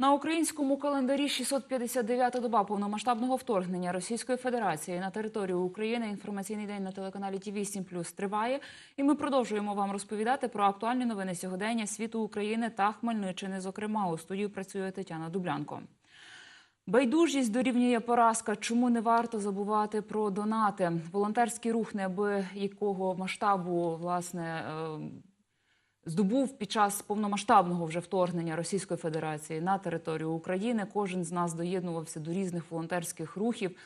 На українському календарі 659-та доба повномасштабного вторгнення Російської Федерації на територію України. Інформаційний день на телеканалі ТІВІ 7 триває. І ми продовжуємо вам розповідати про актуальні новини сьогодення світу України та Хмельниччини. Зокрема, у студію працює Тетяна Дублянко. Байдужість дорівнює поразка. Чому не варто забувати про донати? Волонтерський рух неабиякого масштабу власне е, здобув під час повномасштабного вже вторгнення Російської Федерації на територію України. Кожен з нас доєднувався до різних волонтерських рухів.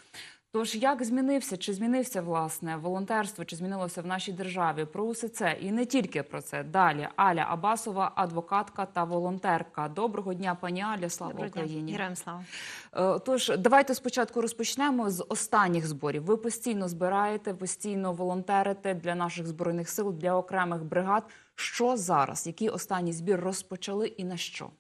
Тож як змінився, чи змінився власне волонтерство, чи змінилося в нашій державі? Про усе це і не тільки про це. Далі Аля Абасова, адвокатка та волонтерка. Доброго дня, пані Аля. Слава Доброго. Україні! Героям слава. Е, Тож давайте спочатку розпочнемо з останніх зборів. Ви постійно збираєте, постійно волонтерите для наших збройних сил, для окремих бригад. Що зараз? Який останній збір розпочали і на що?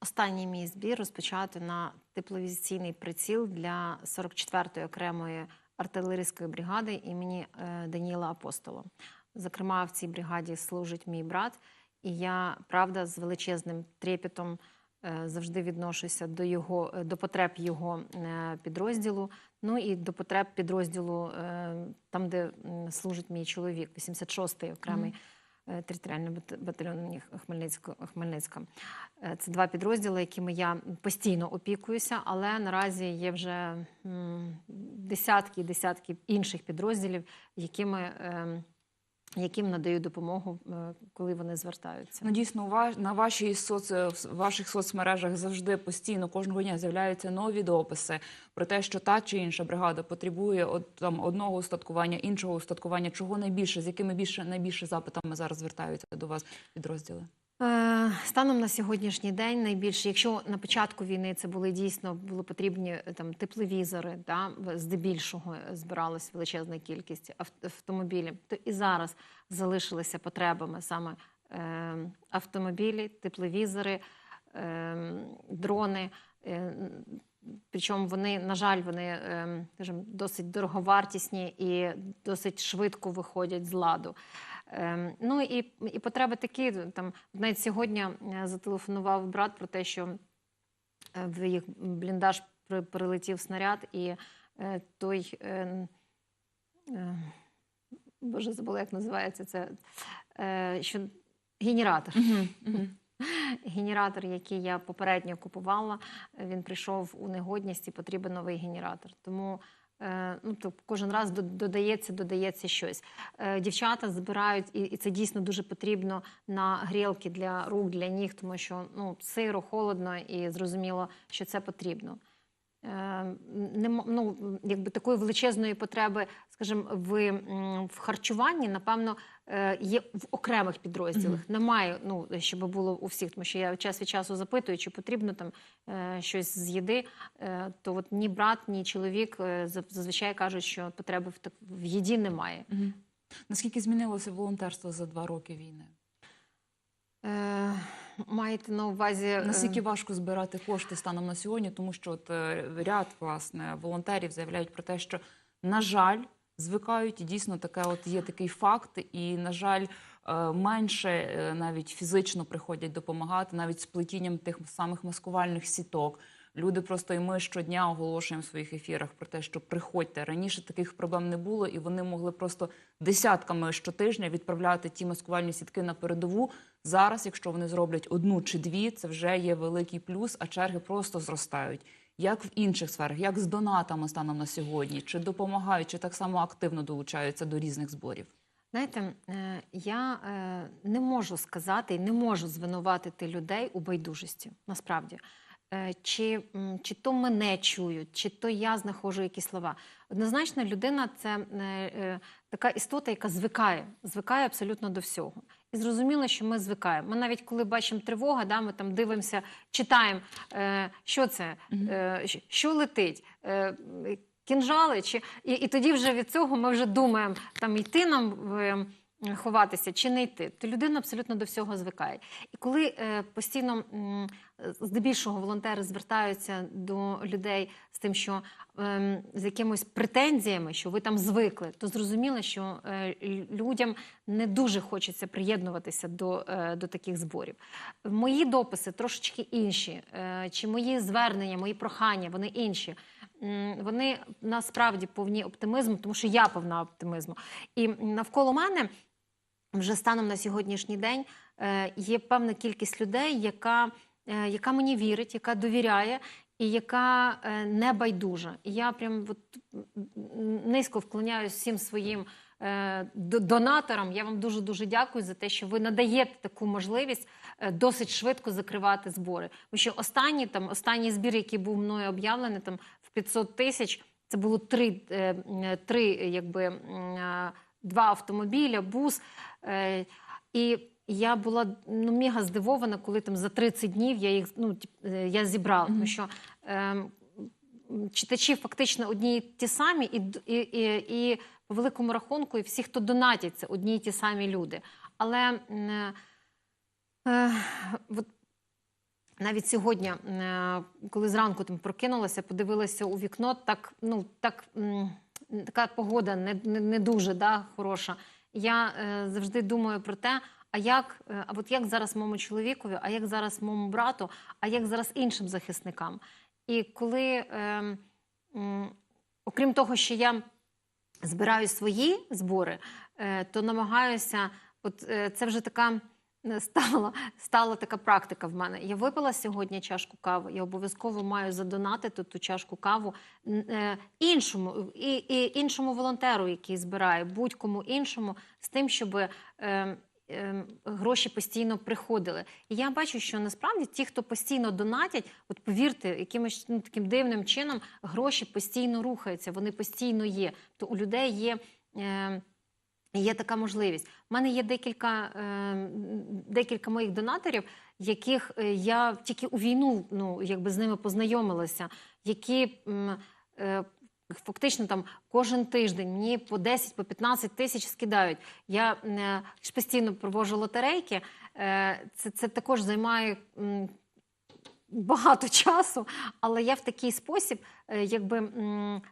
Останній мій збір розпочати на тепловізаційний приціл для 44-ї окремої артилерійської бригади імені е, Даніла Апостола. Зокрема, в цій бригаді служить мій брат, і я правда з величезним трепетом е, завжди відношуся до його е, до потреб його підрозділу. Ну і до потреб підрозділу там, де служить мій чоловік, 86-й окремий. е, Територіальний батальйон імені Хмельницького Хмельницька. Е, Це два підрозділи, якими я постійно опікуюся, але наразі є вже десятки і десятки інших підрозділів, якими, е, яким надаю допомогу, е, коли вони звертаються. Ну дійсно, на вашій соц... ваших соцмережах завжди постійно кожного дня з'являються нові дописи про те, що та чи інша бригада потребує от, там одного устаткування, іншого устаткування. Чого найбільше, з якими більше найбільше запитами зараз звертаються до вас підрозділи? Е, Станом на сьогоднішній день найбільше, якщо на початку війни це були дійсно були потрібні е, там тепловізори, да, здебільшого збиралась величезна кількість автомобілів, то і зараз залишилися потребами саме е, автомобілі, тепловізори, е, дрони. Е, Причому вони, на жаль, вони е, скажімо, досить дороговартісні і досить швидко виходять з ладу. Ем, Ну і, і потреби такі. Там навіть сьогодні е, зателефонував брат про те, що е, в їх бліндаж прилетів снаряд, і е, той боже, забула, як називається це. Що генератор. Генератор, який я попередньо купувала, він прийшов у негодність і потрібен новий генератор. Тому ну, то кожен раз додається, додається щось. Е, Дівчата збирають, і це дійсно дуже потрібно на грілки для рук, для ніг, тому що ну, сиро, холодно і зрозуміло, що це потрібно. Е, ну, якби такої величезної потреби, скажімо, в, в харчуванні, напевно, е, є в окремих підрозділах. Немає, ну, щоб було у всіх, тому що я час від часу запитую, чи потрібно там е, щось з їди. То от ні брат, ні чоловік зазвичай кажуть, що потреби в, так, в їді немає. Наскільки змінилося волонтерство за два роки війни? Е, маєте на увазі. е, Наскільки важко збирати кошти станом на сьогодні, тому що от е, ряд власне волонтерів заявляють про те, що на жаль звикають, і дійсно таке, от є такий факт, і на жаль, менше навіть фізично приходять допомагати, навіть з плетінням тих самих маскувальних сіток. Люди просто і ми щодня оголошуємо в своїх ефірах про те, що приходьте. Раніше таких проблем не було, і вони могли просто десятками щотижня відправляти ті маскувальні сітки на передову. Зараз, якщо вони зроблять одну чи дві, це вже є великий плюс, а черги просто зростають. Як в інших сферах, як з донатами станом на сьогодні, чи допомагають, чи так само активно долучаються до різних зборів? Знаєте, е, я е, не можу сказати і не можу звинуватити людей у байдужості. Насправді, Е, чи, чи то мене чують, чи то я знаходжу якісь слова. Однозначно, людина це така істота, яка звикає, звикає абсолютно до всього. І зрозуміло, що ми звикаємо. Ми навіть коли бачимо тривога, да, ми там дивимося, читаємо, е, що це, е, що летить. Е, кінжали, чи і, і тоді вже від цього ми вже думаємо там йти нам м, ховатися чи не йти, то людина абсолютно до всього звикає. І коли е, постійно м, здебільшого волонтери звертаються до людей з тим, що ем, з якимись претензіями, що ви там звикли, то зрозуміло, що е, людям не дуже хочеться приєднуватися до, е, до таких зборів. Мої дописи трошечки інші, е, чи мої звернення, мої прохання, вони інші. Вони насправді повні оптимізму, тому що я повна оптимізму. І навколо мене вже станом на сьогоднішній день е, є певна кількість людей, яка, е, яка мені вірить, яка довіряє. І яка е, не байдужа. І я прям от, низько вклоняюсь всім своїм донаторам. Я вам дуже дуже дякую за те, що ви надаєте таку можливість досить швидко закривати збори. Тому що останній там останній збір, який був мною об'явлений, там в 500 тисяч, це було три, три якби два автомобіля, бус. Е, і я була ну, мега здивована, коли там за 30 днів я їх ну, е, я зібрала. Тому що ем, читачі фактично одні й ті самі, і, і, і, і по великому рахунку, і всі, хто донатять, це одні й ті самі люди. Але е, е, от навіть сьогодні, е, коли зранку там прокинулася, подивилася у вікно, так, ну, так, така погода не, не, не дуже да, хороша. Я е, завжди думаю про те, а як, е, от як зараз моєму чоловікові, а як зараз моєму брату, а як зараз іншим захисникам. І коли, е, м, окрім того, що я збираю свої збори, е, то намагаюся, от е, це вже така е, стала, стала така практика в мене. Я випила сьогодні чашку кави, я обов'язково маю задонатити ту чашку каву е, іншому, і, і іншому волонтеру, який збирає, будь-кому іншому, з тим, щоб. Е, е, Гроші постійно приходили. І я бачу, що насправді ті, хто постійно донатять, от повірте, якимось ну, таким дивним чином гроші постійно рухаються, вони постійно є. То у людей є. Е, Є така можливість. У мене є декілька, е, декілька моїх донаторів, яких е, я тільки у війну ну, якби з ними познайомилася, які е, фактично там кожен тиждень мені по 10 по 15 тисяч скидають. Я е, постійно провожу лотерейки. Е, це, це також займає. м, Багато часу, але я в такий спосіб, е, якби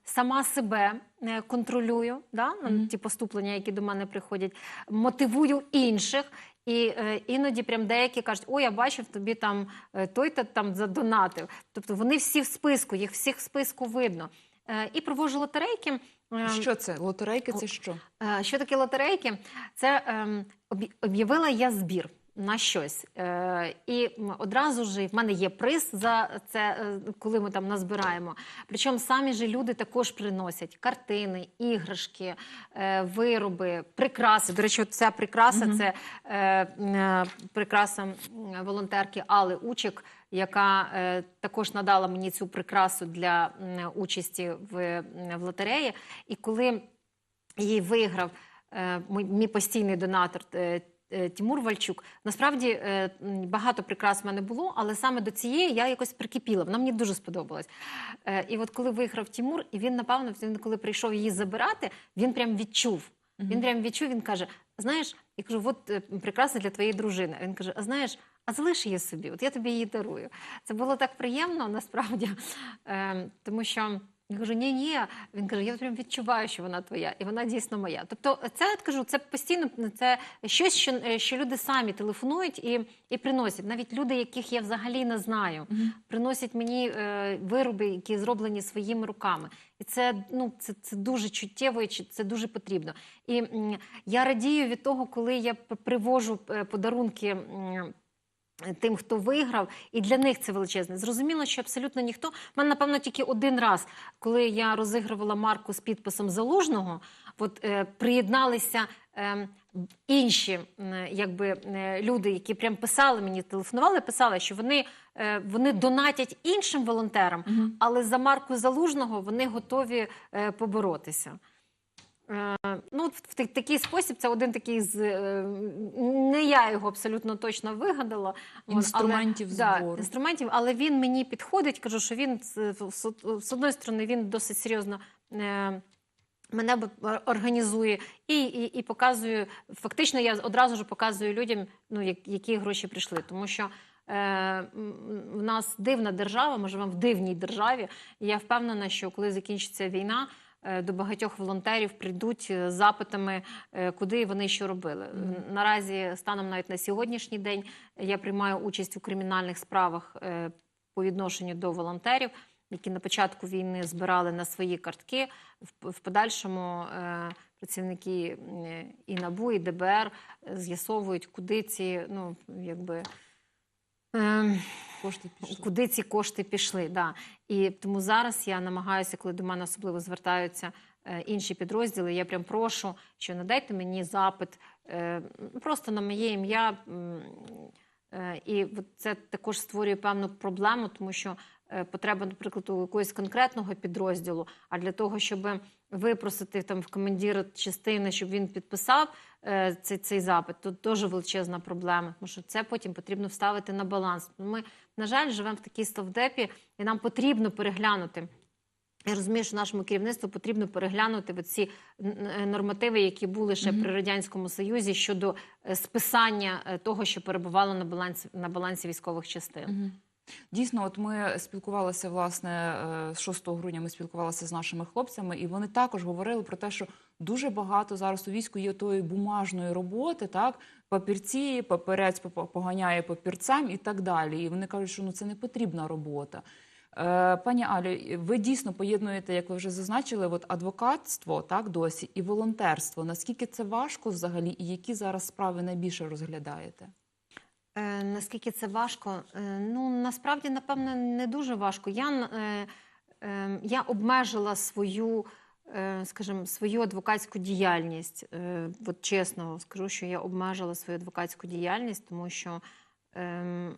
сама себе е, контролюю, да, на Мгм. ті поступлення, які до мене приходять, мотивую інших. І е, іноді прям деякі кажуть, о, я бачив тобі там е, той-то там задонатив. Тобто вони всі в списку, їх всіх в списку видно. Е, і провожу лотерейки. Е, Що це? Лотерейки це що? Е, Що таке лотерейки? Це ем, об'я- об'явила я збір на щось. Е, і одразу ж в мене є приз за це, е, коли ми там назбираємо. Причому самі ж люди також приносять картини, іграшки, е, вироби, прикраси. До речі, ця прикраса Мгм. це е, е, прикраса волонтерки Алли Учик. Яка е, також надала мені цю прикрасу для м, участі в, в лотереї. І коли її виграв е, мій, мій постійний донатор е, е, Тимур Вальчук. Насправді е, багато прикрас в мене було, але саме до цієї я якось прикипіла. Вона мені дуже сподобалась. Е, І от коли виграв Тимур, і він, напевно, він коли прийшов її забирати, він прям відчув. Він прям відчув, він каже: знаєш, я кажу, от прикраса для твоєї дружини. Він каже: А знаєш, а залиш її собі, от я тобі її дарую. Це було так приємно насправді, е, тому що. Я кажу, ні, ні. Він каже, я прям відчуваю, що вона твоя, і вона дійсно моя. Тобто, це я кажу, це постійно це щось, що, е, що люди самі телефонують і, і приносять. Навіть люди, яких я взагалі не знаю, приносять мені е, вироби, які зроблені своїми руками. І це ну це, це дуже чуттєво, і це дуже потрібно. І м, я радію від того, коли я привожу е, подарунки. м, Тим, хто виграв, і для них це величезне. Зрозуміло, що абсолютно ніхто. У мене, напевно, тільки один раз, коли я розігрувала марку з підписом залужного, от е, приєдналися е, інші якби, е, люди, які прям писали мені, телефонували, писали, що вони, е, вони донатять іншим волонтерам, але за марку залужного вони готові е, поборотися. Е, Ну, в такий спосіб це один такий з е, не я його абсолютно точно вигадала. От, але- Інструментів да, інструментів, але він мені підходить. Кажу, що він з, одної сторони він досить серйозно е, Мене організує і, і, і показую. Фактично, я одразу ж показую людям, ну які гроші прийшли. Тому що в нас дивна держава, ми живемо в дивній державі. І я впевнена, що коли закінчиться війна, до багатьох волонтерів прийдуть е, з запитами, е, куди вони що робили. Наразі, станом навіть на сьогоднішній день, я приймаю участь у кримінальних справах е, по відношенню до волонтерів, які на початку війни збирали на свої картки. В, подальшому е, працівники е, і НАБУ, і ДБР е, з'ясовують, куди ці, ну якби. Е, Кошти пішли. куди ці кошти пішли. Да. І тому зараз я намагаюся, коли до мене особливо звертаються е, інші підрозділи, я прям прошу, що надайте мені запит е, просто на моє ім'я. е, І це також створює певну проблему, тому що потреба, наприклад, у якогось конкретного підрозділу, а для того, щоб випросити там в командира частини, щоб він підписав е, цей, цей запит, то дуже величезна проблема, тому що це потім потрібно вставити на баланс. Ми, на жаль, живемо в такій стовдепі, і нам потрібно переглянути. Я розумію, що нашому керівництву потрібно переглянути ці нормативи, які були ще при радянському союзі щодо е, списання е, того, що перебувало на балансі на балансі військових частин. Мгм. Дійсно, от ми спілкувалися власне е, з 6 грудня. Ми спілкувалися з нашими хлопцями, і вони також говорили про те, що дуже багато зараз у війську є тої бумажної роботи, так папірці, папірець попо- поганяє папірцем і так далі. І вони кажуть, що ну це не потрібна робота. Е, Пані Алі, ви дійсно поєднуєте, як ви вже зазначили, от адвокатство так досі і волонтерство. Наскільки це важко взагалі, і які зараз справи найбільше розглядаєте? Е, наскільки це важко? Е, ну насправді, напевно, не дуже важко. Я, е, я обмежила свою, скажімо, свою адвокатську діяльність. От чесно скажу, що я обмежила свою адвокатську діяльність, тому що. ем,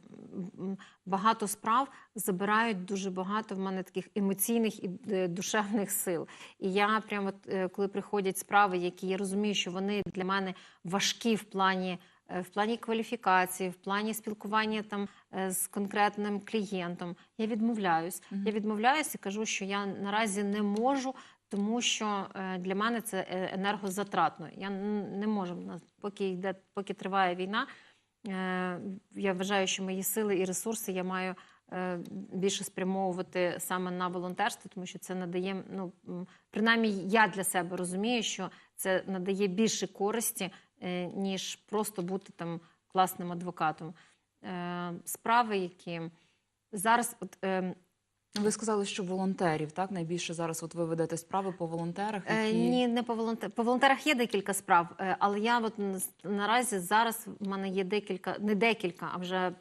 Багато справ забирають дуже багато в мене таких емоційних і душевних сил. І я прямо, коли приходять справи, які я розумію, що вони для мене важкі в плані в плані кваліфікації, в плані спілкування там е, з конкретним клієнтом. Я відмовляюсь. Я відмовляюсь і кажу, що я наразі не можу, тому що е, для мене це е, енергозатратно. Я не можу поки йде, поки триває війна. е, Я вважаю, що мої сили і ресурси я маю е, більше спрямовувати саме на волонтерство, тому що це надає, ну принаймні я для себе розумію, що це надає більше користі, е, ніж просто бути там класним адвокатом. Е, Справи, які зараз, от е, Ви сказали, що волонтерів так найбільше зараз. От ви ведете справи по волонтерах. Е, Які... Ні, не по волонтер. По волонтерах є декілька справ, е, але я от наразі зараз в мене є декілька, не декілька, а вже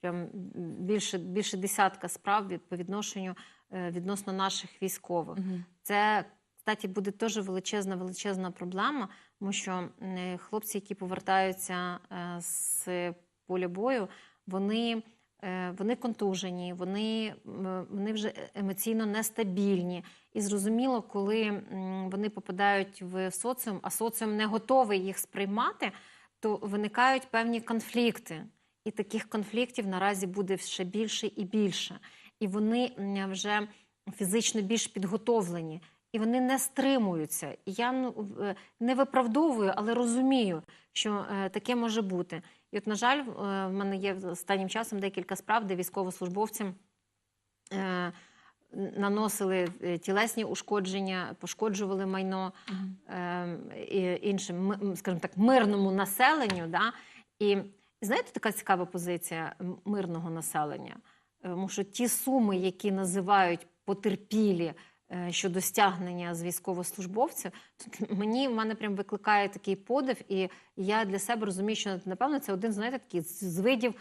прям більше, більше десятка справ від по відношенню е, відносно наших військових. Мгм. Це, кстати, буде теж величезна, величезна проблема, тому що е, хлопці, які повертаються е, з поля бою, вони, е, вони контужені, вони, вони вже емоційно нестабільні. І зрозуміло, коли вони попадають в соціум, а соціум не готовий їх сприймати, то виникають певні конфлікти. І таких конфліктів наразі буде ще більше і більше. І вони вже фізично більш підготовлені, і вони не стримуються. І я ну, в- е, не виправдовую, але розумію, що е, таке може бути. І от, на жаль, в е, мене є останнім часом декілька справ, де військовослужбовці е, наносили тілесні ушкодження, пошкоджували майно е, іншим, скажімо так, мирному населенню. Да? І знаєте, така цікава позиція мирного населення. Тому що ті суми, які називають потерпілі щодо стягнення з військовослужбовців, мені в мене прям викликає такий подив, і я для себе розумію, що напевно це один, знаєте, такий з видів,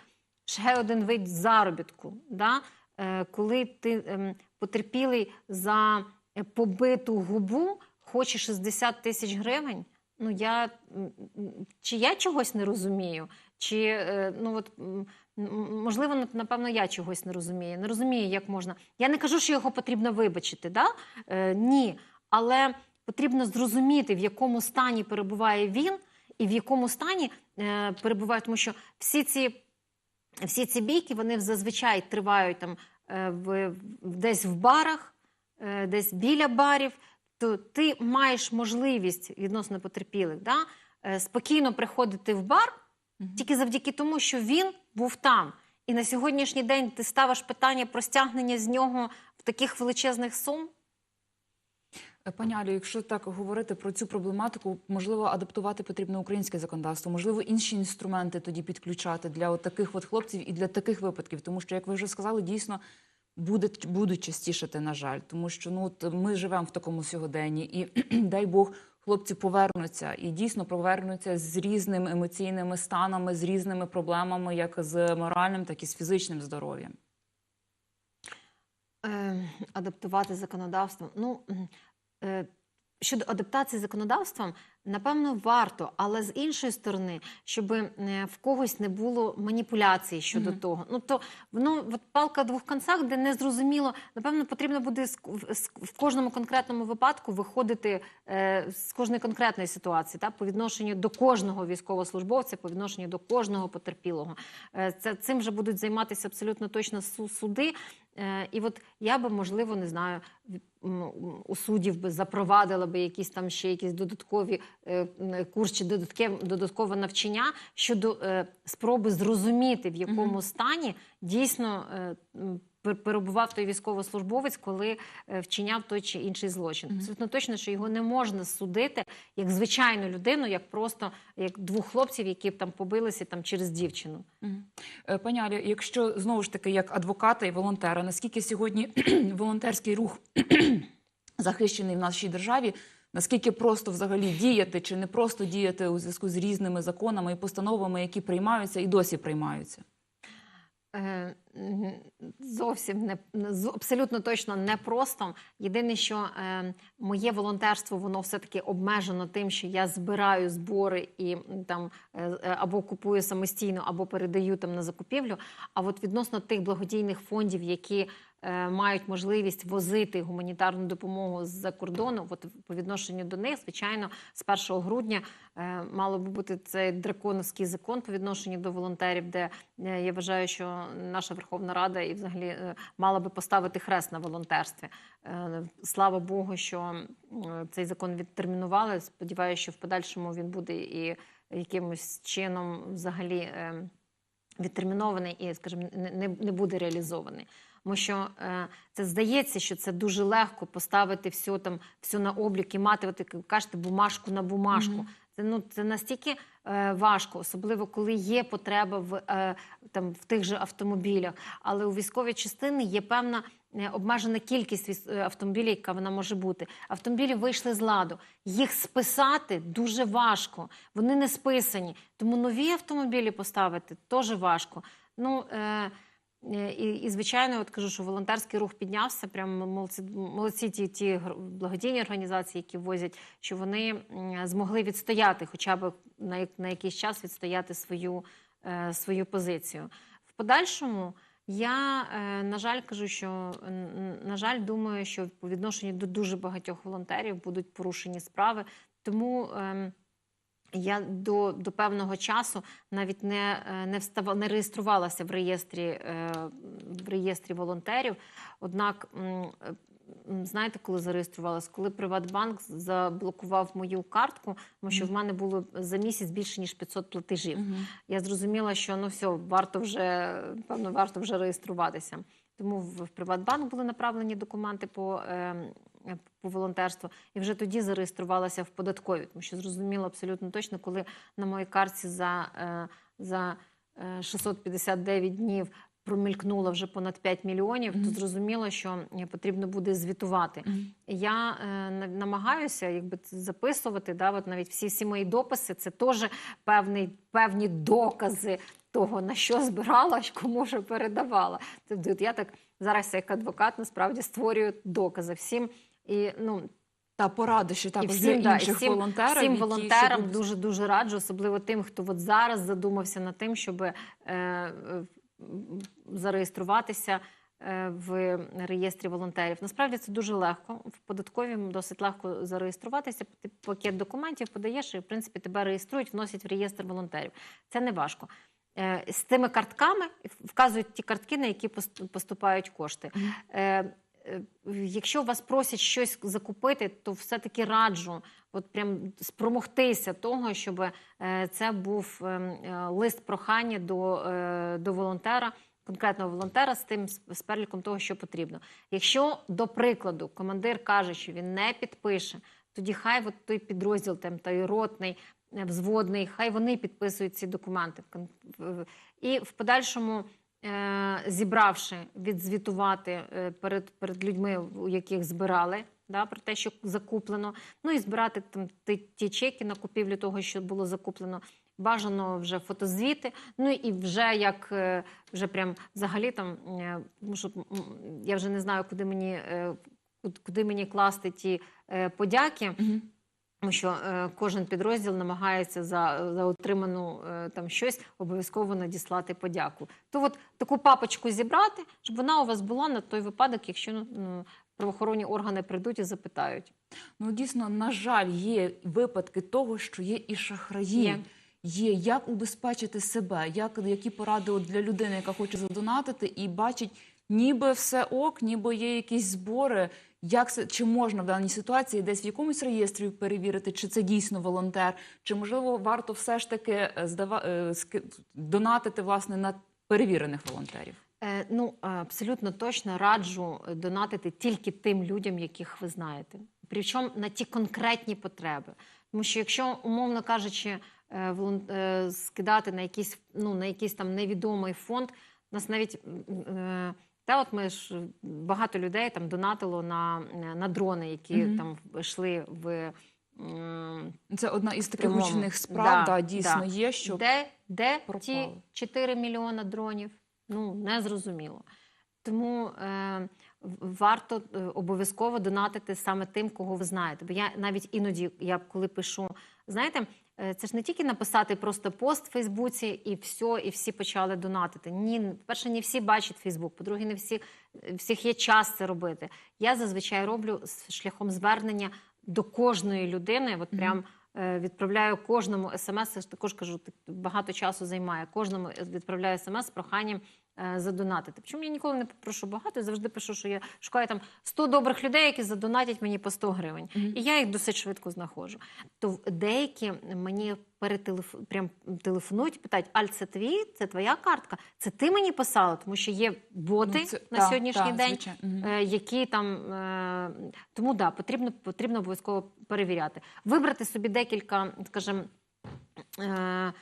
ще один вид заробітку. Да? Е, Коли ти ем, потерпілий за е, побиту губу, хоче 60 тисяч гривень. Ну я чи я чогось не розумію, чи е, ну от можливо, напевно, я чогось не розумію. Не розумію, як можна. Я не кажу, що його потрібно вибачити, да? е, ні. Але потрібно зрозуміти, в якому стані перебуває він, і в якому стані е, перебуває, тому що всі ці, всі ці бійки вони зазвичай тривають там е, в, в- десь в барах, е, десь біля барів. то ти маєш можливість відносно потерпілих, да, е, спокійно приходити в бар тільки завдяки тому, що він був там. І на сьогоднішній день ти ставиш питання про стягнення з нього в таких величезних сум. Е, Пані Алю, якщо так говорити про цю проблематику, можливо, адаптувати потрібно українське законодавство, можливо, інші інструменти тоді підключати для от таких от хлопців і для таких випадків, тому що, як ви вже сказали, дійсно. Буде будуть частішати, на жаль, тому що ну от ми живемо в такому сьогоденні, і дай Бог, хлопці повернуться і дійсно повернуться з різними емоційними станами, з різними проблемами, як з моральним, так і з фізичним здоров'ям. Е, адаптувати законодавство. Ну, е, щодо адаптації законодавством, напевно, варто, але з іншої сторони, щоб е, в когось не було маніпуляцій щодо Мгм. того. Ну то воно от палка в двох концах, де не зрозуміло. Напевно, потрібно буде в- кожному конкретному випадку виходити е, з кожної конкретної ситуації, та по відношенню до кожного військовослужбовця, по відношенню до кожного потерпілого. Е, Це цим вже будуть займатися абсолютно точно су- суди. Е, І от я би, можливо, не знаю, у суддів би запровадила би якісь там ще якісь додаткові курс чи додаткове, додаткове навчання щодо е, спроби зрозуміти, в якому стані дійсно е, перебував той військовослужбовець, коли е, вчиняв той чи інший злочин. Абсолютно точно, що його не можна судити як звичайну людину, як просто як двох хлопців, які б там побилися там через дівчину. Е, Пані Алі, якщо знову ж таки як адвоката і волонтера, наскільки сьогодні волонтерський рух захищений в нашій державі, наскільки просто взагалі діяти чи не просто діяти у зв'язку з різними законами і постановами, які приймаються і досі приймаються? Е, Зовсім не абсолютно точно не просто. Єдине, що е, моє волонтерство воно все таки обмежено тим, що я збираю збори і там е, е, або купую самостійно, або передаю там на закупівлю. А от відносно тих благодійних фондів, які мають можливість возити гуманітарну допомогу з-за кордону, от по відношенню до них, звичайно, з 1 грудня е, мало би бути цей драконовський закон по відношенню до волонтерів, де е, я вважаю, що наша Верховна Рада і взагалі е, мала би поставити хрест на волонтерстві. Е, Слава Богу, що цей закон відтермінували. Сподіваюся, що в подальшому він буде і якимось чином взагалі. Відтермінований і, скажімо, не, не, буде реалізований. Тому що е, це здається, що це дуже легко поставити все там, все на облік і мати, от як ви кажете, бумажку на бумажку. Мгм. Це ну це настільки е, важко, особливо коли є потреба в е, там в тих же автомобілях. Але у військовій частини є певна обмежена кількість е, автомобілів, яка вона може бути. Автомобілі вийшли з ладу. Їх списати дуже важко. Вони не списані. Тому нові автомобілі поставити теж важко. Ну е, Е, І, і звичайно, от кажу, що волонтерський рух піднявся. Прямо молодці, молодці ті, ті благодійні організації, які возять, що вони змогли відстояти, хоча б на, на якийсь час відстояти свою, е, свою позицію. В подальшому я, е, на жаль, кажу, що на жаль, думаю, що по відношенню до дуже багатьох волонтерів будуть порушені справи. Тому. ем, я до, до певного часу навіть не, е, не встава, не реєструвалася в реєстрі, е, в реєстрі волонтерів. Однак, знаєте, коли зареєструвалася? Коли Приватбанк заблокував мою картку, тому що в мене було за місяць більше ніж 500 платежів. Мгм. Я зрозуміла, що ну все, варто вже певно, варто вже реєструватися. Тому в Приватбанк були направлені документи по, е, по волонтерству, і вже тоді зареєструвалася в податковій, тому що зрозуміла абсолютно точно, коли на моїй картці за, е, за е, 659 днів. Промількнуло вже понад 5 мільйонів, Мгм. то зрозуміло, що е, потрібно буде звітувати. Мгм. Я е, намагаюся якби записувати. Да, от навіть всі, всі мої дописи це теж певний, певні докази того, на що збирала, кому що передавала. Тобто, от я так зараз, як адвокат, насправді створюю докази всім. І ну Та поради і також всім, для інших всім, волонтерів. всім волонтерам дуже дуже раджу, особливо тим, хто от зараз задумався над тим, щоб е, е, зареєструватися е, в реєстрі волонтерів. Насправді це дуже легко. В податковій досить легко зареєструватися. Ти пакет документів подаєш, і в принципі тебе реєструють, вносять в реєстр волонтерів. Це не важко. Е, З цими картками вказують ті картки, на які пост- поступають кошти. Е, якщо вас просять щось закупити, то все-таки раджу от прям спромогтися того, щоб е, це був ем, е, лист прохання до, до волонтера. Конкретного волонтера з тим з переліком того, що потрібно. Якщо, до прикладу, командир каже, що він не підпише, тоді хай от той підрозділ, там той ротний, взводний, хай вони підписують ці документи. І в подальшому, зібравши, відзвітувати е, перед, перед людьми, у яких збирали. Да, про те, що закуплено, ну і збирати там ті, ті чеки на купівлю того, що було закуплено. Бажано вже фотозвіти. Ну і вже як е, вже прям взагалі там, е, тому що я вже не знаю, куди мені, е, куди мені класти ті е, подяки. Тому що е, кожен підрозділ намагається за, за отриману е, там щось обов'язково надіслати подяку. То от таку папочку зібрати, щоб вона у вас була на той випадок, якщо ну, ну, правоохоронні органи прийдуть і запитають. Ну дійсно, на жаль, є випадки того, що є і шахраї. Є. Є як убезпечити себе, як які поради от для людини, яка хоче задонатити, і бачить, ніби все ок, ніби є якісь збори. Як чи можна в даній ситуації десь в якомусь реєстрі перевірити, чи це дійсно волонтер, чи можливо варто все ж таки е, здава е, донатити власне на перевірених волонтерів? Е, ну, абсолютно точно раджу донатити тільки тим людям, яких ви знаєте. Причому на ті конкретні потреби. Тому що, якщо, умовно кажучи, е, е, скидати на якийсь, ну, на якийсь там невідомий фонд, нас навіть е, та от ми ж багато людей там донатило на, на дрони, які Мгм. там йшли в. Це одна із таких Прямому. гучних справ. Да, Да, дійсно да. є, що Де, де ті пропали. 4 мільйона дронів? Ну, не зрозуміло. Тому е, варто е, обов'язково донатити саме тим, кого ви знаєте. Бо я навіть іноді, я коли пишу, знаєте, це ж не тільки написати просто пост в Фейсбуці і все, і всі почали донатити. Ні, по-перше, не всі бачать Фейсбук, по-друге, не всі всіх є час це робити. Я зазвичай роблю з шляхом звернення до кожної людини. От прям е, відправляю кожному смс. Також кажу, багато часу займає. Кожному відправляю смс з проханням е, задонатити. Причому я ніколи не прошу багато, я завжди пишу, що я шукаю там 100 добрих людей, які задонатять мені по 100 гривень. Мгм. І я їх досить швидко знаходжу. То деякі мені перетелеф... прям телефонують, питають: Аль, це твій, це твоя картка? Це ти мені писала? Тому що є боти Ну, це- на та, сьогоднішній та, день. Мгм. Е, які там е, тому да, потрібно потрібно обов'язково перевіряти. Вибрати собі декілька, скажімо, е, е,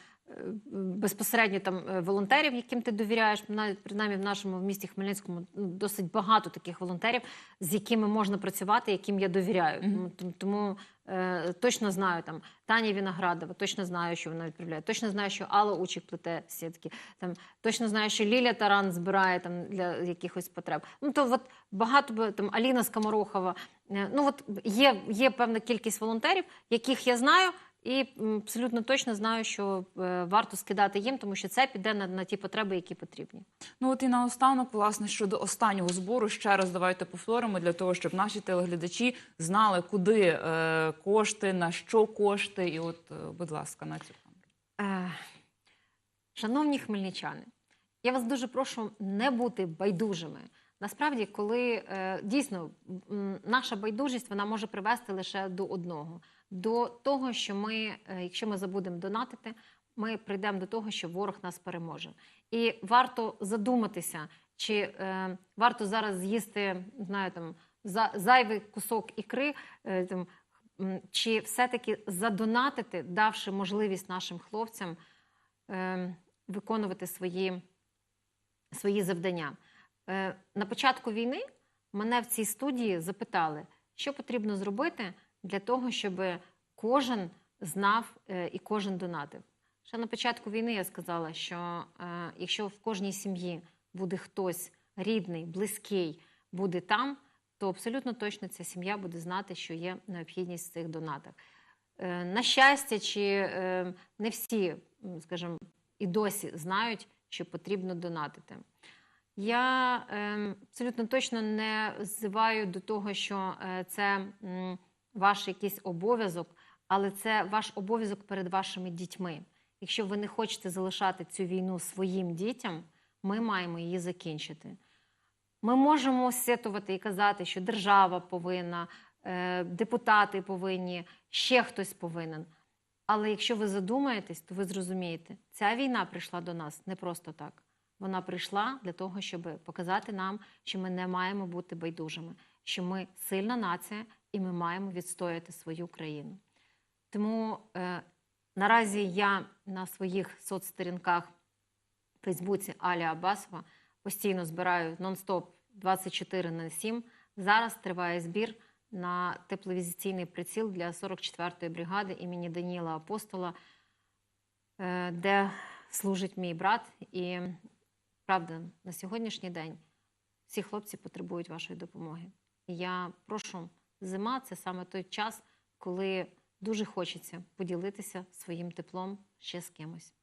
безпосередньо там е, волонтерів, яким ти довіряєш. Навіть принаймні в нашому в місті Хмельницькому ну, досить багато таких волонтерів, з якими можна працювати, яким я довіряю. Мгм. Тому, тому, тому е, точно знаю там Таня Віноградова, точно знаю, що вона відправляє. Точно знаю, що Алла Учик плете сітки. Там точно знаю, що Ліля Таран збирає там для якихось потреб. Ну то от багато там Аліна Скоморохова. Е, Ну от є, є певна кількість волонтерів, яких я знаю. І абсолютно точно знаю, що е, варто скидати їм, тому що це піде на, на ті потреби, які потрібні. Ну от і наостанок, власне, щодо останнього збору, ще раз давайте повторимо для того, щоб наші телеглядачі знали, куди е, кошти, на що кошти. І от, е, будь ласка, на цю камеру. Е, Шановні хмельничани, я вас дуже прошу не бути байдужими. Насправді, коли е, дійсно наша байдужість вона може привести лише до одного: до того, що ми, е, якщо ми забудемо донатити, ми прийдемо до того, що ворог нас переможе. І варто задуматися, чи е, варто зараз з'їсти, знаю, там за, зайвий кусок ікри, е, там, чи все-таки задонатити, давши можливість нашим хлопцям е, виконувати свої, свої завдання. Е, на початку війни мене в цій студії запитали, що потрібно зробити для того, щоб кожен знав е, і кожен донатив. Ще на початку війни я сказала, що е, якщо в кожній сім'ї буде хтось рідний, близький, буде там, то абсолютно точно ця сім'я буде знати, що є необхідність в цих донатах. Е, На щастя, чи не всі, скажімо, і досі знають, що потрібно донатити. Я е, абсолютно точно не ззиваю до того, що це ваш якийсь обов'язок, але це ваш обов'язок перед вашими дітьми. Якщо ви не хочете залишати цю війну своїм дітям, ми маємо її закінчити. Ми можемо сетувати і казати, що держава повинна, е, депутати повинні, ще хтось повинен. Але якщо ви задумаєтесь, то ви зрозумієте, ця війна прийшла до нас не просто так. Вона прийшла для того, щоб показати нам, що ми не маємо бути байдужими, що ми сильна нація і ми маємо відстояти свою країну. Тому е, наразі я на своїх соцсторінках в Фейсбуці Аля Абасова постійно збираю нон-стоп 24 на 7. Зараз триває збір на тепловізаційний приціл для 44-ї бригади імені Даніла Апостола, е, де служить мій брат. І правда, на сьогоднішній день всі хлопці потребують вашої допомоги. І я прошу, зима це саме той час, коли дуже хочеться поділитися своїм теплом ще з кимось.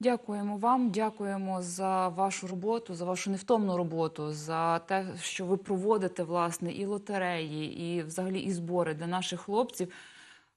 Дякуємо вам, дякуємо за вашу роботу, за вашу невтомну роботу, за те, що ви проводите власне і лотереї, і взагалі і збори для наших хлопців.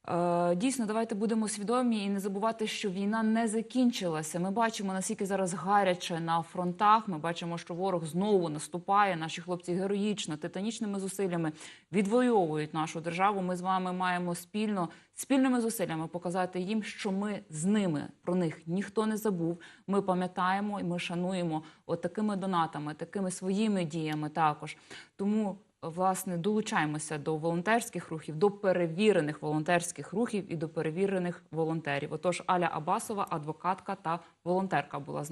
Е, Дійсно, давайте будемо свідомі і не забувати, що війна не закінчилася. Ми бачимо, наскільки зараз гаряче на фронтах. Ми бачимо, що ворог знову наступає. Наші хлопці героїчно, титанічними зусиллями відвоюють нашу державу. Ми з вами маємо спільно спільними зусиллями показати їм, що ми з ними про них ніхто не забув. Ми пам'ятаємо і ми шануємо от такими донатами, такими своїми діями також. Тому власне долучаємося до волонтерських рухів, до перевірених волонтерських рухів і до перевірених волонтерів. Отож, Аля Абасова, адвокатка та волонтерка була з